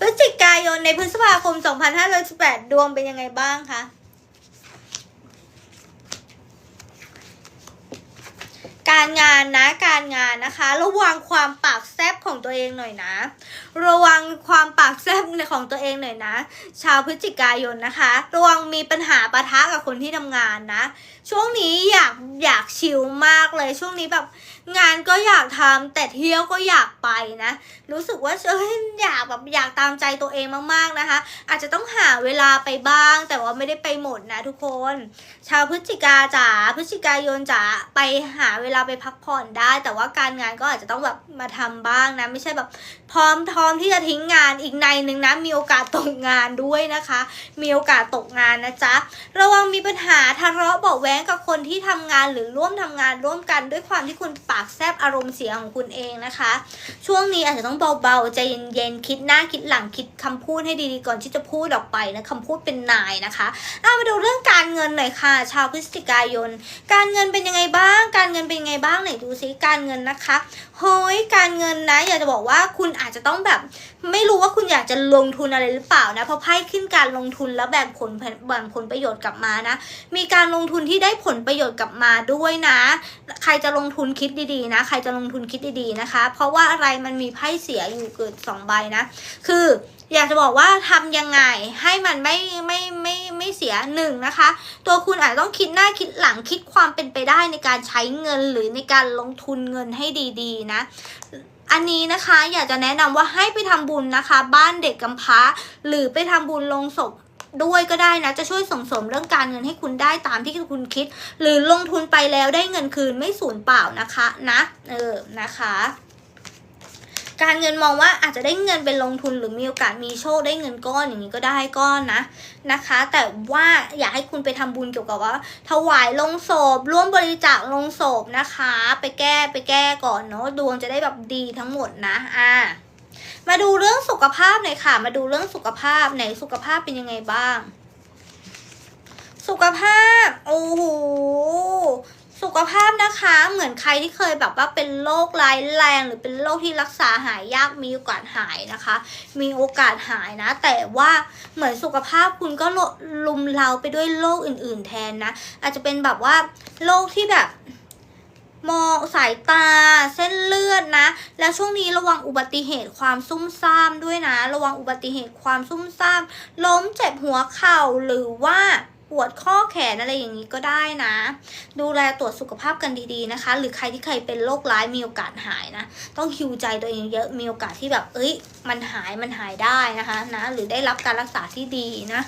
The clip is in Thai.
พฤศจิกายนในพฤษภาคม 2518 ดวงเป็นยังไงบ้างคะ การงานนะการงานนะคะ ระวังความปากแซบของตัวเองหน่อยนะ ระวังความปากแซบของตัวเองหน่อยนะ ชาวพฤศจิกายนนะคะ ระวังมีปัญหาปะทะกับคนที่ทำงานนะ ช่วงนี้อยากอยาก ชิลมากเลยช่วงนี้แบบงานก็อยากทำแต่เที่ยวก็อยากไปนะ รู้สึกว่าเอ้ยอยากแบบอยากตามใจตัวเองมากๆนะคะ อาจจะต้องหาเวลาไปบ้าง แต่ว่าไม่ได้ไปหมดนะทุกคน ชาวพฤศจิกาจ๋าพฤศจิกายนจ๋าไปหาเวลาไปพักผ่อนได้ แต่ว่าการงานก็อาจจะต้องแบบมาทำบ้างนะ ไม่ใช่แบบพร้อมทอมที่จะทิ้งงานอีกในหนึ่งนะมีโอกาสตกงานด้วยนะคะ มีโอกาสตกงานนะจ๊ะระวังมีปัญหาทะเลาะเบาะแว้งกับคนนที่ทำงานหรือร่วมทำงานร่วมกันด้วยความที่คุณปากแซบอารมณ์เสียของคุณเองนะคะ ช่วงนี้อาจจะต้องเบาๆใจเย็นๆคิดหน้าคิดหลังคิดคำพูดให้ดีๆก่อนที่จะพูดออกไปนะคำพูดเป็นนายนะคะเอามาดูเรื่องการเงินหน่อยค่ะ ชาวพฤศจิกายน การเงินเป็นยังไงบ้าง การเงินเป็นยังไงบ้างไหนดูซิการเงินนะคะเฮ้ยการเงินนะอยากจะบอกว่าคุณอาจจะต้องแบบ ไม่รู้ว่า อยากจะลงทุนอะไรหรือเปล่านะเพราะไพ่ขึ้นการลงทุนแล้วแบ่งผลแบ่งผลประโยชน์กลับมานะ มีการลงทุนที่ได้ผลประโยชน์กลับมาด้วยนะ ใครจะลงทุนคิดดีๆนะ ใครจะลงทุนคิดดีๆนะคะ เพราะว่าอะไรมันมีไพ่เสียอยู่เกิดสองใบนะ คืออยากจะบอกว่าทำยังไงให้มันไม่ไม่ไม่ไม่เสียหนึ่งนะคะ ตัวคุณอาจจะต้องคิดหน้าคิดหลังคิดความเป็นไปได้ในการใช้เงินหรือในการลงทุนเงินให้ดีๆนะ อันนี้นะคะอยากจะแนะนำว่าให้ไปทำบุญนะคะ บ้านเด็กกำพร้า หรือไปทำบุญลงศพด้วยก็ได้นะ จะช่วยส่งเสริมเรื่องการเงินให้คุณได้ตามที่คุณคิด หรือลงทุนไปแล้วได้เงินคืนไม่สูญเปล่านะคะนะเออนะคะ การเงินมองว่าอาจจะได้เงินไปลงทุนหรือมีโอกาสมีโชคได้เงินก้อนอย่างนี้ก็ได้ก้อนนะนะคะ แต่ว่าอยากให้คุณไปทำบุญเกี่ยวกับว่า ถวายลงศพร่วมบริจาคลงศพนะคะ ไปแก้ไปแก้ก่อนเนาะดวงจะได้แบบดีทั้งหมดนะอ่ามาดูเรื่องสุขภาพหน่อยค่ะ มาดูเรื่องสุขภาพไหนสุขภาพเป็นยังไงบ้าง สุขภาพ โอ้โห สุขภาพนะคะเหมือนใครที่เคยแบบว่าเป็นโรคร้ายแรง หรือเป็นโรคที่รักษาหายยากมีโอกาสหายนะคะ มีโอกาสหายนะ แต่ว่าเหมือนสุขภาพคุณก็ลุมเราไปด้วยโรคอื่น ๆ แทนนะ อาจจะเป็นแบบว่าโรคที่แบบมองสายตาเส้นเลือดนะ แล้วช่วงนี้ระวังอุบัติเหตุความซุ่มซ่ามด้วยนะ ระวังอุบัติเหตุความซุ่มซ่าม ล้มเจ็บหัวเข่าหรือว่า ปวดข้อแขนอะไรอย่างนี้ก็ได้นะ ดูแลตรวจสุขภาพกันดีๆนะคะ หรือใครที่เคยเป็นโรคร้ายมีโอกาสหายนะ ต้องฮิวใจตัวเองเยอะมีโอกาสที่แบบ เอ้ย มันหายมันหายได้นะคะนะ หรือได้รับการรักษาที่ดีนะ